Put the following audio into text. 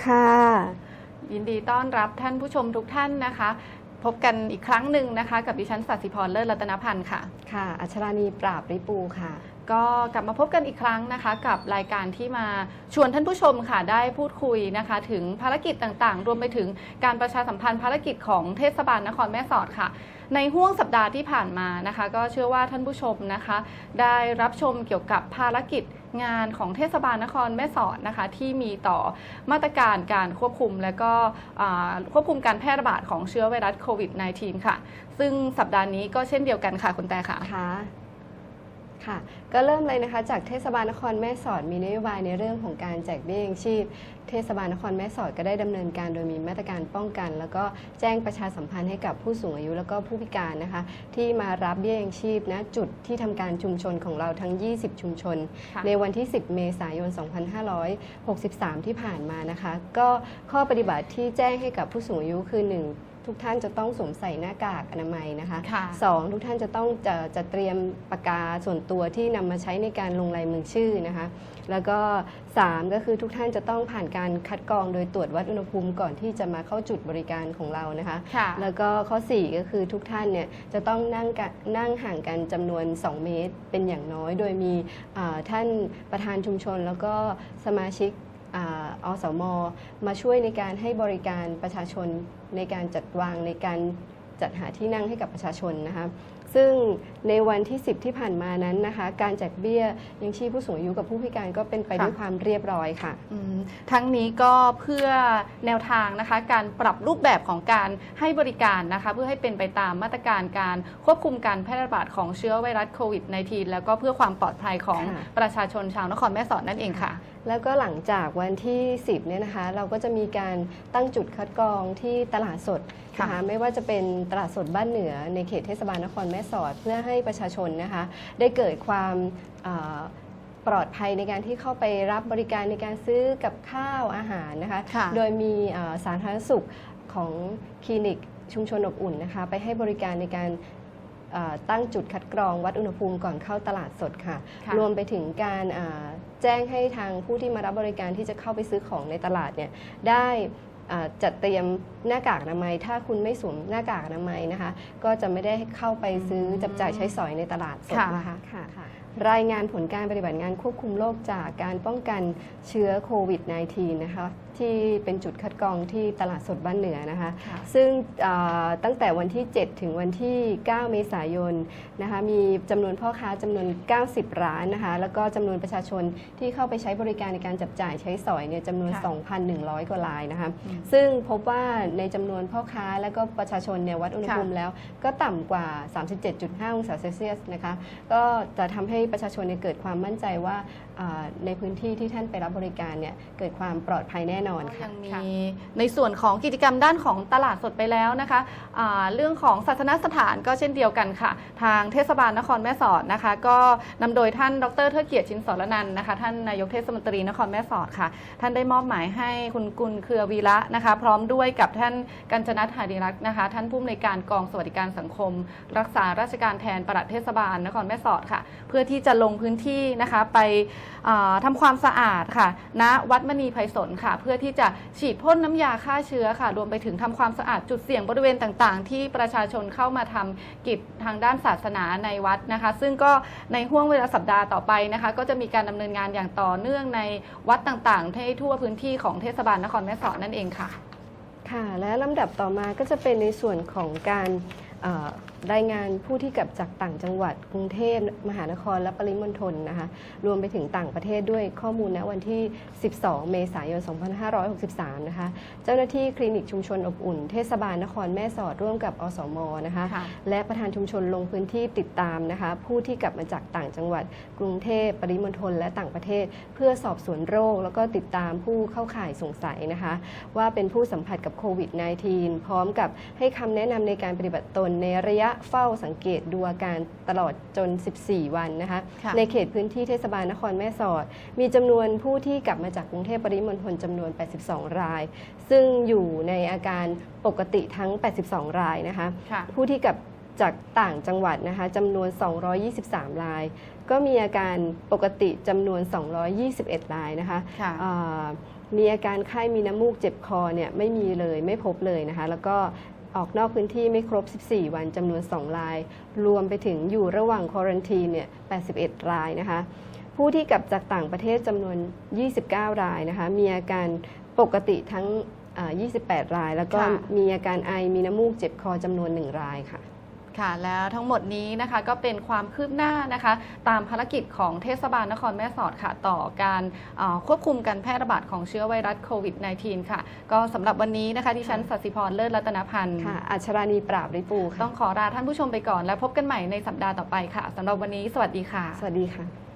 ดีค่ะ ยินดีต้อนรับท่านผู้ชมทุกท่านนะคะ พบกันอีกครั้งหนึ่งนะคะ กับดิฉันสัสิพรเลิศรัตนพันธ์ค่ะ ค่ะ อัชรานีปราบริปูค่ะ ก็กลับมาพบกันอีกครั้งนะคะ กับรายการที่มาชวนท่านผู้ชมค่ะได้พูดคุยนะคะ ถึงภารกิจต่างๆ รวมไปถึงการประชาสัมพันธ์ภารกิจของเทศบาลนครแม่สอดค่ะ ในห่วงสัปดาห์ที่ผ่านมานะคะ ก็เชื่อว่าท่านผู้ชมนะคะ ได้รับชมเกี่ยวกับภารกิจงานของเทศบาลนครแม่สอดนะคะ ที่มีต่อมาตรการการควบคุม และก็ควบคุมการแพร่ระบาดของเชื้อไวรัสโควิด -19 ค่ะ ซึ่งสัปดาห์นี้ก็เช่นเดียวกันค่ะคุณแต่ค่ะ ค่ะค่ะ ก็เริ่มเลยนะคะจากเทศบาลนครแม่สอดมีนโยบายในเรื่องของการแจกเบี้ยยังชีพ เทศบาลนครแม่สอดก็ได้ดำเนินการโดยมีมาตรการป้องกัน แล้วก็แจ้งประชาสัมพันธ์ให้กับผู้สูงอายุแล้วก็ผู้พิการนะคะ ที่มารับเบี้ยยังชีพณจุดที่ทำการชุมชนของเราทั้ง 20 ชุมชนค่ะในวันที่ 10 เมษายน 2563 ที่ผ่านมานะคะ ก็ข้อปฏิบัติที่แจ้งให้กับผู้สูงอายุคือ 1 ทุกท่านจะต้องสวมใส่หน้ากากอนามัยนะคะค่ะสองทุกท่านจะต้องจะจะเตรียมปากกาส่วนตัวที่นำมาใช้ในการลงลายมือชื่อนะคะ แล้วก็3ก็คือทุกท่านจะต้องผ่านการคัดกรองโดยตรวจวัดอุณหภูมิก่อนที่จะมาเข้าจุดบริการของเรานะคะ ค่ะ แล้วก็ข้อ 4 ก็คือทุกท่านเนี่ยจะต้องนั่งกะนั่งห่างกันจำนวน 2 เมตรเป็นอย่างน้อย โดยมีอ่าท่านประธานชุมชน แล้วก็สมาชิก อสมมาช่วยในการให้บริการประชาชนในการจัดวางในการจัดหาที่นั่งให้กับประชาชนนะคะซึ่งในวันที่ 10 ที่ผ่านมานั้นนะคะ การแจกเบี้ยยังชีพผู้สูงอายุกับผู้พิการก็เป็นไปค่ะด้วยความเรียบร้อยค่ะอืมทั้งนี้ก็เพื่อแนวทางนะคะ การปรับรูปแบบของการให้บริการนะคะ เพื่อให้เป็นไปตามมาตรการการควบคุมการแพร่ระบาดของเชื้อไวรัสโควิด -19 แล้วก็เพื่อความปลอดภัยของค่ะประชาชนชาวนครแม่สอดนั่นเองค่ะแล้วก็หลังจากวันที่ 10 เนี่ยนะคะ เราก็จะมีการตั้งจุดคัดกรองที่ตลาดสดค่ะนะคะไม่ว่าจะเป็นตลาดสดบ้านเหนือในเขตเทศบาลนครแม่สอด เพื่อให้ประชาชนนะคะได้เกิดความเอ่อปลอดภัยในการที่เข้าไปรับบริการในการซื้อกับข้าวอาหารนะคะค่ะโดยมีเอ่อสาธารณสุขของคลินิกชุมชนอบอุ่นนะคะไปให้บริการในการเอ่อตั้งจุดคัดกรองวัดอุณหภูมิก่อนเข้าตลาดสดค่ะค่ะรวมไปถึงการอ่าแจ้งให้ทางผู้ที่มารับบริการที่จะเข้าไปซื้อของในตลาดเนี่ยได้อ่า จัดเตรียมหน้ากากอนามัย ถ้าคุณไม่สวมหน้ากากอนามัยนะคะ ก็จะไม่ได้เข้าไปซื้อจับจ่ายใช้สอยในตลาดสดค่ะนะคะค่ะรายงานผลการปฏิบัติงานควบคุมโรคจากการป้องกันเชื้อโควิด -19 นะคะ ที่เป็นจุดคัดกรองที่ตลาดสดบ้านเหนือนะคะ ค่ะ ซึ่งอ่าตั้งแต่วันที่ 7 ถึงวันที่ 9 เมษายนนะคะมีจำนวนพ่อค้าจำนวน 90 ร้านนะคะแล้วก็จำนวนประชาชนที่เข้าไปใช้บริการในการจับจ่ายใช้สอยเนี่ยจำนวน ค่ะ 2,100 กว่ารายนะคะอืม ซึ่งพบว่าในจำนวนพ่อค้าและก็ประชาชนเนี่ยวัดอุณหภูมิแล้วก็ต่ำกว่า 37.5 องศาเซลเซียสนะคะก็จะทำให้ประชาชนเนี่ยเกิดความมั่นใจว่าอ่าในพื้นที่ที่ท่านไปรับบริการเนี่ยเกิดความปลอดภัยแน่นอนก็ค่ะยังมีในส่วนของกิจกรรมด้านของตลาดสดไปแล้วนะคะอ่าเรื่องของศาสนสถานก็เช่นเดียวกันค่ะ ทางเทศบาลนครแม่สอดนะคะ ก็นำโดยท่านดรเทิดเกียรติชินสรนันท์นะคะ ท่านนายกเทศมนตรีนครแม่สอดค่ะ ท่านได้มอบหมายให้คุณกุลเครือวีระนะคะ พร้อมด้วยกับท่านกัญจนัทหาริรักษ์นะคะ ท่านผู้อำนวยการกองสวัสดิการสังคม รักษาราชการแทนปลัดเทศบาลนครแม่สอดค่ะ เพื่อที่จะลงพื้นที่นะคะไปอ่าทำาความสะอาดค่ะณวัดมณีไพศาลค่ะเพื่อื่อที่จะฉีดพ่นน้ำยาฆ่าเชื้อค่ะ รวมไปถึงทำความสะอาดจุดเสี่ยงบริเวณต่าง ๆ ที่ประชาชนเข้ามาทำกิจทางด้านศาสนาในวัดนะคะ ซึ่งก็ในห่วงเวลาสัปดาห์ต่อไปนะคะ ก็จะมีการดำเนินงานอย่างต่อเนื่องในวัดต่างๆให้ทั่วพื้นที่ของเทศบาลนครแม่สอดนั่นเองค่ะ ค่ะ และลำดับต่อมาก็จะเป็นในส่วนของการ รายงานผู้ที่กลับจากต่างจังหวัดกรุงเทพมหานครและปริมณฑลนะคะรวมไปถึงต่างประเทศด้วยข้อมูลณวันที่ 12 เมษายน 2563 นะคะเจ้าหน้าที่คลินิกชุมชนอบอุ่น เทศบาลนครแม่สอดร่วมกับอสมนะคะค่ะและประธานชุมชนลงพื้นที่ติดตามนะคะผู้ที่กลับมาจากต่างจังหวัดกรุงเทพปริมณฑลและต่างประเทศ เพื่อสอบสวนโรค แล้วก็ติดตามผู้เข้าข่ายสงสัยนะคะว่าเป็นผู้สัมผัสกับโควิด -19 พร้อมกับให้คำแนะนำในการปฏิบัติตนในระยะเฝ้าสังเกตดูอาการตลอดจน 14 วันนะคะค่ะในเขตพื้นที่เทศบาลนครแม่สอด มีจำนวนผู้ที่กลับมาจากกรุงเทพปริมณฑลจำนวน 82 ราย ซึ่งอยู่ในอาการปกติทั้ง 82 รายนะคะค่ะผู้ที่กลับจากต่างจังหวัดนะคะจำนวน 223 ราย ก็มีอาการปกติจำนวน 221 รายนะคะค่ะอ่ามีอาการไข้มีน้ำมูกเจ็บคอเนี่ยไม่มีเลยไม่พบเลยนะคะ แล้วก็ ออกนอกพื้นที่ไม่ครบ 14 วันจำนวน 2 ราย รวมไปถึงอยู่ระหว่างควอรันทีเนี่ย 81 รายนะคะ ผู้ที่กลับจากต่างประเทศจำนวน 29 รายนะคะ มีอาการปกติทั้งอ่า28 ราย แล้วก็ค่ะมีอาการไอ มีน้ำมูก เจ็บคอจำนวน 1 รายค่ะ ค่ะแล้วทั้งหมดนี้นะคะก็เป็นความคืบหน้านะคะ ตามภารกิจของเทศบาลนครแม่สอดค่ะ ต่อการเอ่อควบคุมการแพร่ระบาดของเชื้อไวรัสโควิด -19 ค่ะ ก็สำหรับวันนี้นะคะที่ฉันสัสิพรเลิศรัตนพันธ์ค่ะอัชรานีปราบริปูค่ะต้องขอลาท่านผู้ชมไปก่อน แล้วพบกันใหม่ในสัปดาห์ต่อไปค่ะสำหรับวันนี้ สวัสดีค่ะ สวัสดีค่ะ